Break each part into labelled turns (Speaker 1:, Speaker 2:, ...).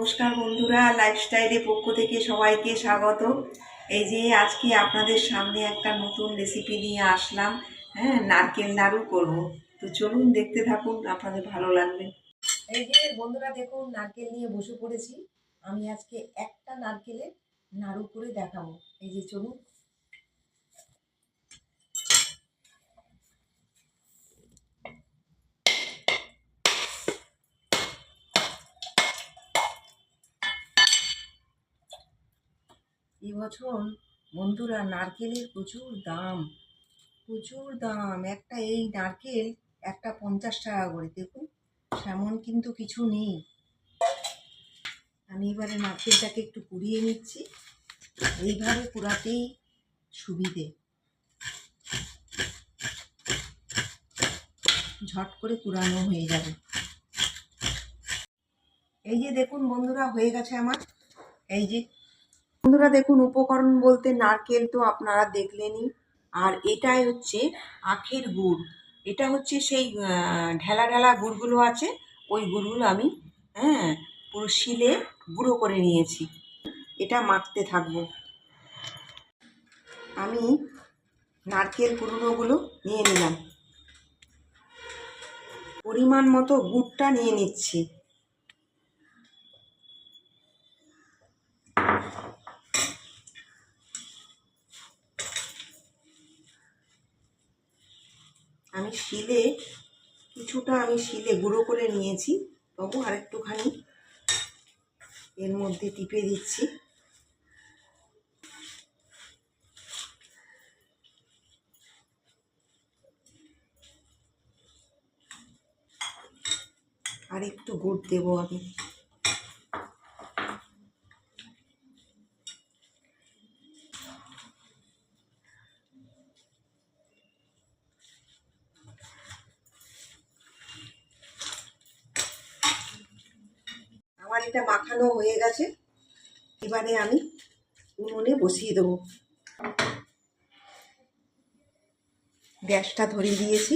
Speaker 1: নমস্কার বন্ধুরা লাইফস্টাইলের পক্ষ থেকে সবাইকে স্বাগত। এই যে আজকে আপনাদের সামনে একটা নতুন রেসিপি নিয়ে আসলাম। হ্যাঁ নারকেল নাড়ু করব। তো চলুন দেখতে থাকুন, আপনাদের ভালো লাগবে। এই যে বন্ধুরা, দেখুন, নারকেল নিয়ে বসে পড়েছি। আমি আজকে একটা নারকেলের নাড়ু করে দেখাবো। এই যে চলুন এবছর বন্ধুরা, নারকেলের প্রচুর দাম। প্রচুর দাম। একটা এই নারকেল একটা পঞ্চাশ টাকা করে। দেখুন, সেমন কিন্তু কিছু নেই। আমি এবারে নারকেলটাকে একটু কুড়িয়ে নিচ্ছি। এইভাবে কুড়াতেই সুবিধে। ঝট করে কুড়ানো হয়ে যাবে। এই যে দেখুন বন্ধুরা, হয়ে গেছে আমার। এই যে বন্ধুরা, দেখুন, উপকরণ বলতে নারকেল তো আপনারা দেখলেনই। আর এটাই হচ্ছে আখের গুড়। এটা হচ্ছে সেই ঢেলা ঢেলা গুড়গুলো আছে, ওই গুড়গুলো আমি হ্যাঁ পুরো শিলে গুঁড়ো করে নিয়েছি। এটা মাখতে থাকব। আমি নারকেল পুরনোগুলো নিয়ে নিলাম। পরিমাণ মতো গুড়টা নিয়ে নিচ্ছি। আমি শিলে, কিছুটা আমি শিলে গুঁড়ো করে নিয়েছি। তবু আর একটুখানি এর মধ্যে টিপে দিচ্ছি। আর একটু গুড় দেবো আমি। এটা মাখানো হয়ে গেছে। এবারে আমি উনুনে বসিয়ে দেবো। গ্যাসটা ধরিয়ে দিয়েছি।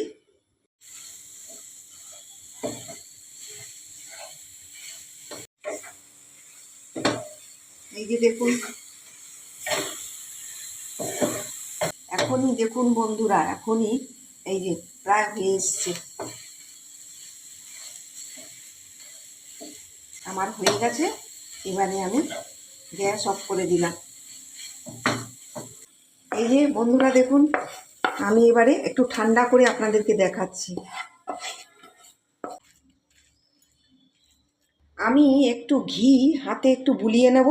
Speaker 1: এই যে দেখুন। এখনই দেখুন বন্ধুরা, এখনই এই যে প্রায় হয়ে এসছে। আমার হয়ে গেছে। এবারে আমি গ্যাস অফ করে দিলাম। এই যে বন্ধুরা দেখুন, আমি এবারে একটু ঠান্ডা করে আপনাদেরকে দেখাচ্ছি। আমি একটু ঘি হাতে একটু বুলিয়ে নেব।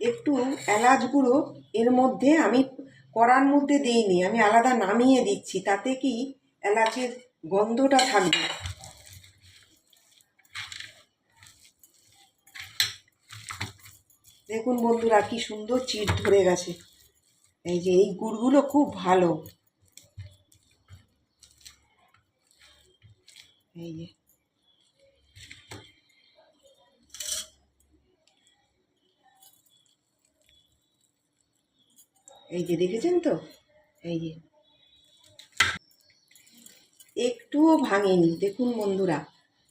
Speaker 1: একটু এলাচ গুঁড়ো এর মধ্যে আমি কড়ার মধ্যে দিইনি, আমি আলাদা নামিয়ে দিচ্ছি। তাতে কি এলাচের গন্ধটা থাকবে। দেখুন বন্ধুরা, কি সুন্দর চিট ধরে গেছে। এই যে, এই গুড়গুলো খুব ভালো। এই যে। এই যে, দেখেছেন তো? এই যে। একটুও ভাঙেনি। দেখুন বন্ধুরা,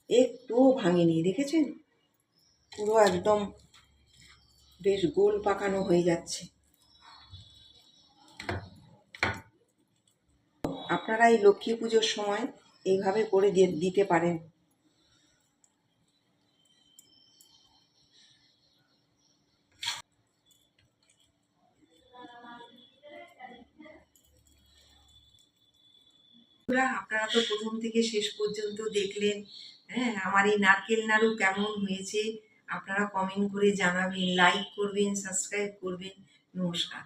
Speaker 1: একটুও ভাঙেনি, দেখেছেন? পুরো একদম বেশ গোল পাকানো হয়ে যাচ্ছে। আপনারা এই লক্ষ্মী পুজোর সময় এইভাবে করে দিতে পারেন। বন্ধুরা, আপনারা তো প্রথম থেকে শেষ পর্যন্ত দেখলেন হ্যাঁ আমার এই নারকেল নাড়ু কেমন হয়েছে, আপনারা কমেন্ট করে জানাবেন লাইক করবেন সাবস্ক্রাইব করবেন, নমস্কার।